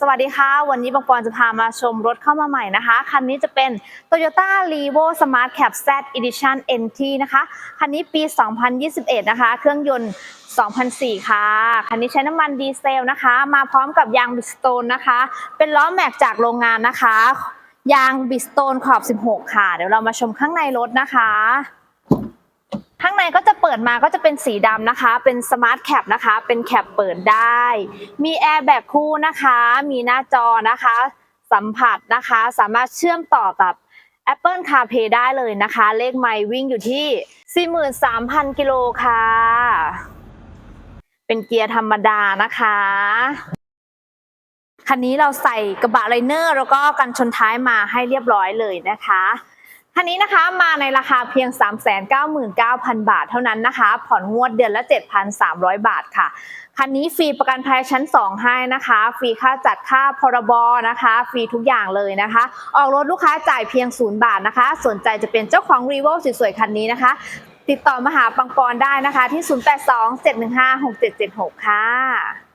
สวัสดีค่ะ วันนี้บางปอนจะพามาชมรถเข้ามาใหม่นะคะ คันนี้จะเป็น Toyota r e v o Smart Cab Z Edition NT นะคะ คันนี้ปี 2021 นะคะ เครื่องยนต์ 2004 ค่ะ คันนี้ใช้น้ำมันดีเซลนะคะ มาพร้อมกับยางบิสโตนนะคะ เป็นล้อแม็กจากโรงงานนะคะ ยางบิสโตนขอบ 16 ค่ะ เดี๋ยวเรามาชมข้างในรถนะคะ ปิดมาก็จะเป็นสีดำนะคะ เป็นสมาร์ทแคปนะคะ เป็นแคปเปิดได้ มีแอร์แบกคู่นะคะ มีหน้าจอนะคะ สัมผัสนะคะ สามารถเชื่อมต่อกับ Apple CarPlay ได้เลยนะคะ เลขไมล์วิ่งอยู่ที่ 43,000 กิโลค่ะ เป็นเกียร์ธรรมดานะคะ คันนี้เราใส่กระบะไลเนอร์ แล้วก็กันชนท้ายมาให้เรียบร้อยเลยนะคะ คันนี้นะคะมาในราคาเพียง 399,000 บาทเท่านั้นนะคะ ผ่อนงวดเดือนละ 7,300 บาทค่ะ คันนี้ฟรีประกันภัยชั้น 2 ให้นะคะ ฟรีค่าจัดค่าพรบนะคะ ฟรีทุกอย่างเลยนะคะ ออกรถลูกค้าจ่ายเพียง 0 บาทนะคะ สนใจจะเป็นเจ้าของรีโวสวยๆคันนี้นะคะ ติดต่อมาหาปังปอนได้นะคะที่ 082 715 6776 ค่ะ